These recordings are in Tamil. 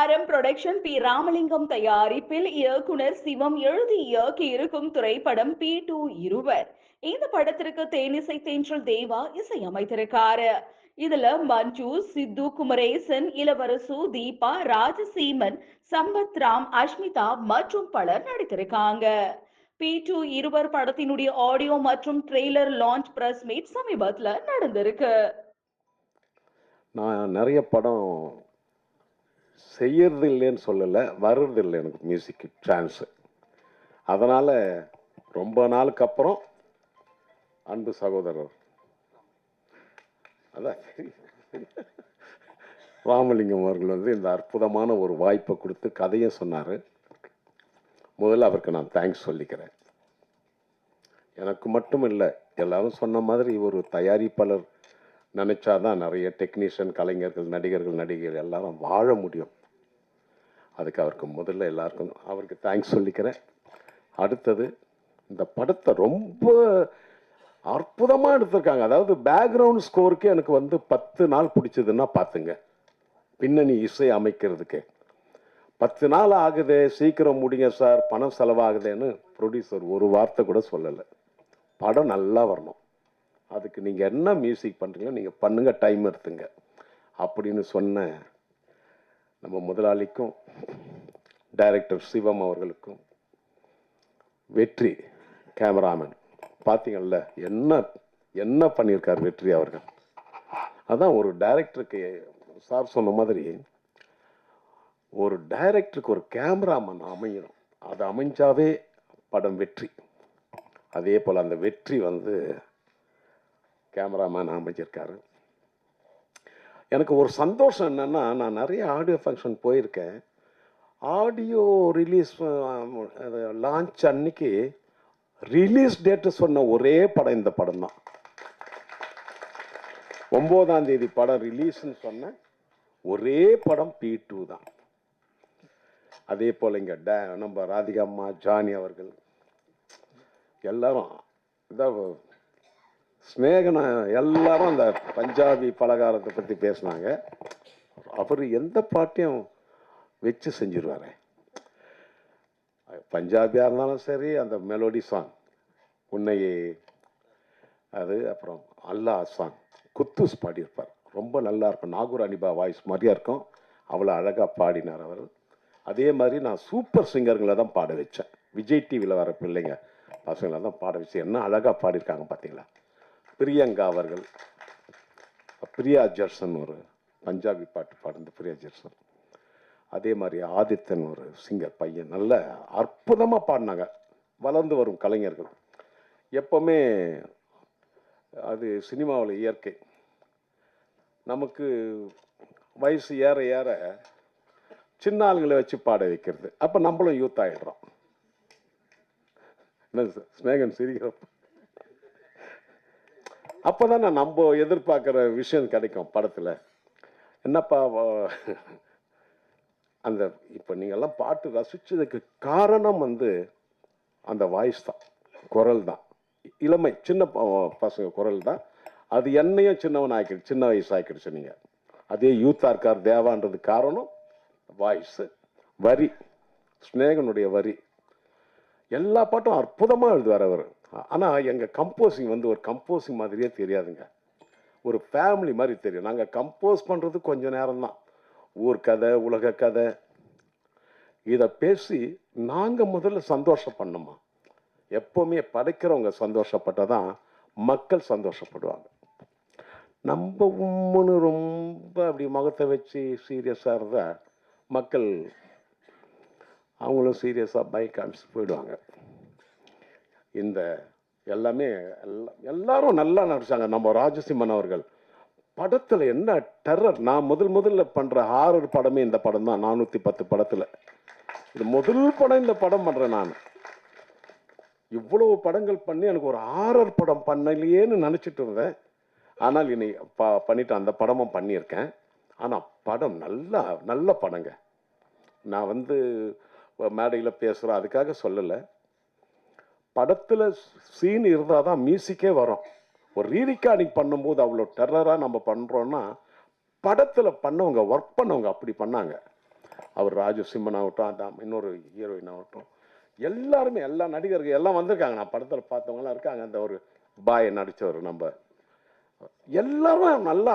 ஆரம் புரொடக்ஷன் பி. ராமலிங்கம் தயாரிப்பில் இயக்குனர் சிவம் எழுதி இயக்கி இருக்கும் திரைப்படம் பி. டூ. இருவர். இந்த படத்திற்கு தேனிசை தென்றல் தேவா இசையமைத்திருக்காரு. இதுல மஞ்சு சித்து குமரேசன் இளவரசு தீபா ராஜசீமன் சம்பத் ராம் அஷ்மிதா மற்றும் பலர் நடித்திருக்காங்க. பி. டூ. இருவர் படத்தினுடைய ஆடியோ மற்றும் ட்ரெய்லர் லான்ச் பிரஸ் மீட் சமீபத்தில் நடந்திருக்கு. நான் நிறைய படம் செய்யறது இல்லைன்னு சொல்லலை வர்றது இல்லை எனக்கு மியூசிக்கு சான்ஸு அதனால் ரொம்ப நாளுக்கு அப்புறம் அன்பு சகோதரர். அதான். ராமலிங்கம் அவர்கள் வந்து இந்த அற்புதமான ஒரு வாய்ப்பை கொடுத்து கதையும் சொன்னார். முதல்ல அவருக்கு நான் தேங்க்ஸ் சொல்லிக்கிறேன். எனக்கு மட்டும் இல்லை எல்லாரும் சொன்ன மாதிரி ஒரு தயாரிப்பாளர் நினச்சாதான் நிறைய டெக்னீஷியன் கலைஞர்கள் நடிகர்கள் நடிகைகள் எல்லாரும் வாழ முடியும். அதுக்கு அவருக்கு முதல்ல எல்லாருக்கும் அவருக்கு தேங்க்ஸ் சொல்லிக்கிறேன். அடுத்தது இந்த படத்தை ரொம்ப அற்புதமாக எடுத்திருக்காங்க. அதாவது பேக்ரவுண்ட் ஸ்கோருக்கு எனக்கு வந்து பத்து நாள் பிடிச்சதுன்னா பார்த்துங்க பின்னணி இசை அமைக்கிறதுக்கு. பத்து நாள் ஆகுது சீக்கிரம் முடிங்க சார் பணம் செலவாகுதேன்னு ப்ரொடியூசர் ஒரு வார்த்தை கூட சொல்லலை. படம் நல்லா வரணும். அதுக்கு நீங்கள் என்ன மியூசிக் பண்ணுறீங்களோ நீங்கள் பண்ணுங்கள் டைம் எடுத்துங்க. அப்படின்னு சொன்ன நம்ம முதலாளிக்கும் டைரக்டர் சிவம் அவர்களுக்கும் வெற்றி கேமராமேன் பார்த்தீங்கள்ல என்ன என்ன பண்ணியிருக்கார் வெற்றி அவர்கள்? அதான் ஒரு டைரக்டருக்கு சார் சொன்ன மாதிரி ஒரு டைரக்டருக்கு ஒரு கேமராமேன் அமையணும். அது அமைஞ்சாவே படம் வெற்றி. அதே போல் அந்த வெற்றி வந்து கேமராமேன் அமைஞ்சிருக்காரு. எனக்கு ஒரு சந்தோஷம் என்னென்னா நான் நிறைய ஆடியோ ஃபங்க்ஷன் போயிருக்கேன். ஆடியோ ரிலீஸ் லான்ச் அன்னைக்கு ரிலீஸ் டேட்டு சொன்ன ஒரே படம் இந்த படம் தான். ஒம்போதாம் தேதி படம் ரிலீஸ்னு சொன்ன ஒரே படம் பி டூ தான். அதே போல் இங்கே டே நம்ம ராதிகா அம்மா ஜானி அவர்கள் எல்லாரும் இதான் ஸ்நேகன எல்லாரும் அந்த பஞ்சாபி பலகாரத்தை பற்றி பேசினாங்க. அவர் எந்த பாட்டையும் வச்சு செஞ்சிருவார். பஞ்சாபியாக இருந்தாலும் சரி அந்த மெலோடி சாங் உன்னையே அது அப்புறம் அல்லா சாங் குத்துஸ் பாடியிருப்பார். ரொம்ப நல்லா இருக்கும். நாகூர் அனிபா வாய்ஸ் மாதிரியா இருக்கும். அவ்வளோ அழகாக பாடினார் அவர். அதே மாதிரி நான் சூப்பர் சிங்கருங்களை தான் பாட வச்சேன். விஜய் டிவியில் வர பிள்ளைங்க பசங்களை தான் பாட வச்சு என்ன அழகாக பாடியிருக்காங்க பார்த்தீங்களா பிரியங்கா அவர்கள். பிரியா ஜெர்சன் ஒரு பஞ்சாபி பாட்டு பாடுந்த பிரியா ஜெர்சன். அதே மாதிரி ஆதித்தன் ஒரு சிங்கர் பையன் நல்ல அற்புதமாக பாடினாங்க. வளர்ந்து வரும் கலைஞர்கள். எப்போவுமே அது சினிமாவில் இயற்கை. நமக்கு வயசு ஏற ஏற சின்ன ஆளுங்களை வச்சு பாட வைக்கிறது. அப்போ நம்மளும் யூத் ஆகிடுறோம் என்ன ஸ்னேகன் சிரிக்கிறப்போ. அப்போதானே நம்ம எதிர்பார்க்குற விஷயம் கிடைக்கும் படத்தில். என்னப்பா அந்த இப்போ நீங்கள்லாம் பாட்டு ரசித்ததுக்கு காரணம் வந்து அந்த வாய்ஸ் தான் குரல் தான். இளமை சின்ன ப- பசங்க குரல் தான். அது என்னையும் சின்னவன் ஆக்கிடுச்சு சின்ன வயசு ஆக்கிடுச்சு நீங்கள் அதே யூத்தாக இருக்கார் தேவான்றது காரணம் வாய்ஸு வரி ஸ்நேகனுடைய வரி. எல்லா பாட்டும் அற்புதமாக எழுதுவார் அவர். ஆனால் எங்கள் கம்போசிங் வந்து ஒரு கம்போசிங் மாதிரியே தெரியாதுங்க. ஒரு ஃபேமிலி மாதிரி தெரியும். நாங்கள் கம்போஸ் பண்ணுறது கொஞ்சம் நேரம்தான். ஊர் கதை உலக கதை. இதை பேசி நாங்கள் முதல்ல சந்தோஷப்படணுமா எப்போவுமே படைக்கிறவங்க சந்தோஷப்பட்டால் தான் மக்கள் சந்தோஷப்படுவாங்க. நம்ம உம்முன்னு ரொம்ப அப்படி முகத்தை வச்சு சீரியஸாக இருந்தால் மக்கள் அவங்களும் சீரியஸாக பைக் காமிச்சு போயிடுவாங்க. இந்த எல்லாமே எல்லா எல்லாரும் நல்லா நடிச்சாங்க. நம்ம ராஜசிம்மன் அவர்கள். படத்தில் என்ன டெரர் நான் முதல் முதல்ல பண்ணுற ஹாரர் படமே இந்த படம் தான் நானூற்றி பத்து படத்தில். இது முதல் படம் இந்த படம் பண்ணுறேன் நான். இவ்வளவு படங்கள் பண்ணி எனக்கு ஒரு ஹாரர் படம் பண்ணலையேன்னு நினச்சிட்டு இருந்தேன். ஆனால் இனி ப பண்ணிட்டு அந்த படமும் பண்ணியிருக்கேன். ஆனால் படம் நல்லா நல்ல படங்க. நான் வந்து மேடையில் பேசுகிறேன் அதுக்காக சொல்லலை. படத்தில் சீன் இருந்தால் தான் மியூசிக்கே வரும். ஒரு ரீரிகார்டிங் பண்ணும்போது அவ்வளோ டெரராக நம்ம பண்ணுறோன்னா படத்தில் பண்ணவங்க ஒர்க் பண்ணவங்க அப்படி பண்ணாங்க. அவர் ராஜு சிம்மன் ஆகட்டும் அதான் இன்னொரு ஹீரோயின் ஆகட்டும். எல்லாருமே எல்லா நடிகர்கள் எல்லாம் வந்திருக்காங்க. நான் படத்தில் பார்த்தவங்களாம் இருக்காங்க. அந்த ஒரு பாயை நடித்தவர் நம்ம. எல்லாரும் நல்லா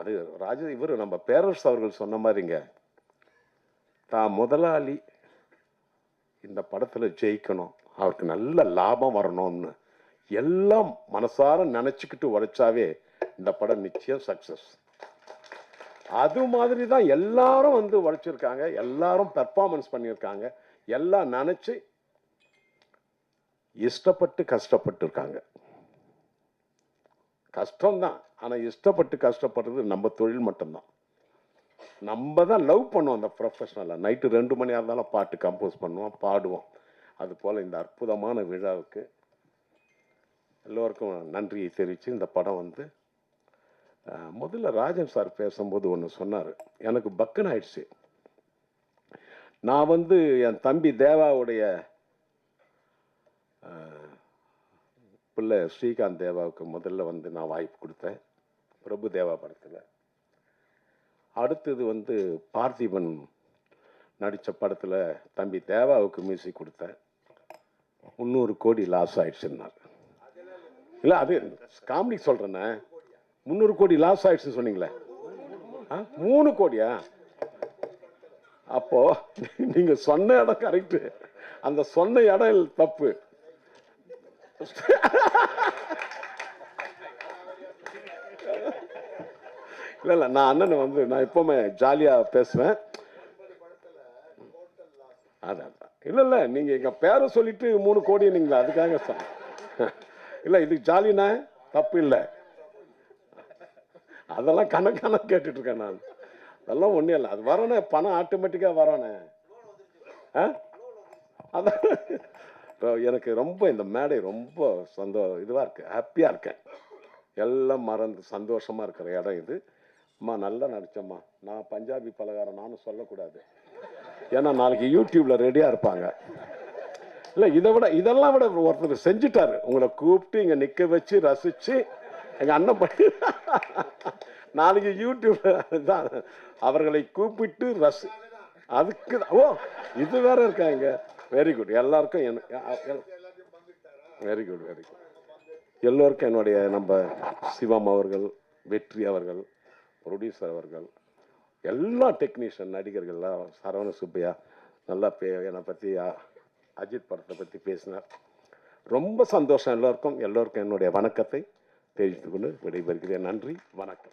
அது ராஜ இவர் நம்ம பேரரசு அவர்கள் சொன்ன மாதிரிங்க. தான் முதலாளி இந்த படத்தில் ஜெயிக்கணும். அவருக்கு நல்ல லாபம் வரணும்னு. எல்லாம் மனசார நினச்சிக்கிட்டு உழைச்சாவே இந்த படம் நிச்சயம் சக்ஸஸ் அது மாதிரி தான் எல்லாரும் வந்து உழைச்சிருக்காங்க. எல்லாரும் பெர்ஃபார்மன்ஸ் பண்ணியிருக்காங்க. எல்லாம் நினச்சி இஷ்டப்பட்டு கஷ்டப்பட்டு இருக்காங்க கஷ்டம்தான். ஆனால் இஷ்டப்பட்டு கஷ்டப்படுறது நம்ம தொழில் மட்டும்தான். நம்ம தான் லவ் பண்ணுவோம் அந்த ப்ரொஃபஷனலாக நைட்டு ரெண்டு மணியாக இருந்தாலும் பாட்டு கம்போஸ் பண்ணுவோம் பாடுவோம். அது போல் இந்த அற்புதமான விழாவுக்கு எல்லோருக்கும் நன்றியை தெரிவித்து இந்த படம் வந்து முதல்ல ராஜன் சார் பேசும்போது ஒன்று சொன்னார். எனக்கு பக்குன்னு ஆயிடுச்சு நான் வந்து என் தம்பி தேவாவுடைய பிள்ளை ஸ்ரீகாந்த் தேவாவுக்கு முதல்ல வந்து நான் வாய்ப்பு கொடுத்தேன். பிரபு தேவா படத்தில். அடுத்தது வந்து பார்த்திபன் நடித்த படத்தில் தம்பி தேவாவுக்கு மியூசிக் கொடுத்தேன். முந்நூறு கோடி லாஸ் ஆயிடுச்சுன்னார். இல்லை அது காமெடி சொல்கிறேண்ணே முந்நூறு கோடி லாஸ் ஆயிடுச்சுன்னு சொன்னீங்களே. ஆ மூணு கோடியா? அப்போது நீங்கள் சொன்ன இடம் கரெக்டு அந்த சொன்ன இடம் தப்பு. இல்லை இல்லை நான் அண்ணனை வந்து நான் எப்போவுமே ஜாலியாக பேசுவேன். அதான். இல்லை இல்லை நீங்கள் எங்கள் பேரை சொல்லிட்டு மூணு கோடி நீங்கள் அதுக்காக சொன்ன இல்லை இது ஜாலினா? தப்பு இல்லை. அதெல்லாம் கணக்கான கேட்டுட்ருக்கேன் நான். அதெல்லாம் ஒன்றும் இல்லை. அது வரணே பணம் ஆட்டோமேட்டிக்காக வரணே ஆ? அதான் எனக்கு ரொம்ப இந்த மேடை ரொம்ப சந்தோ இதுவாக இருக்கு. ஹாப்பியாக இருக்கேன். எல்லாம் மறந்து சந்தோஷமாக இருக்கிற இடம் இது. அம்மா நல்லா நடித்தம்மா நான் பஞ்சாபி பலகாரம் நானும் சொல்லக்கூடாது. ஏன்னா நாளைக்கு யூடியூப்ல ரெடியாக இருப்பாங்க. இல்லை இதை விட இதெல்லாம் விட ஒருத்தர் செஞ்சுட்டாரு. உங்களை கூப்பிட்டு இங்கே நிற்க வச்சு ரசித்து எங்கள் அண்ணன் பண்ணி நாளைக்கு யூடியூப்ல தான் அவர்களை கூப்பிட்டு ரசி அதுக்கு தான். ஓ இது வேற இருக்காங்க வெரி குட் எல்லாருக்கும் வெரி குட் வெரி குட் எல்லோருக்கும் என்னுடைய நம்ம சிவம் அவர்கள் வெற்றி அவர்கள் ப்ரொடியூசர் அவர்கள் எல்லா டெக்னீஷியன் நடிகர்கள்லாம் சரவண சுப்பையா நல்லா பே என்னை பற்றி அஜித் படத்தை பற்றி பேசினார். ரொம்ப சந்தோஷம் எல்லோருக்கும். எல்லோருக்கும் என்னுடைய வணக்கத்தை தெரிவித்துக்கொண்டு விடைபெறுகிறேன். நன்றி. வணக்கம்.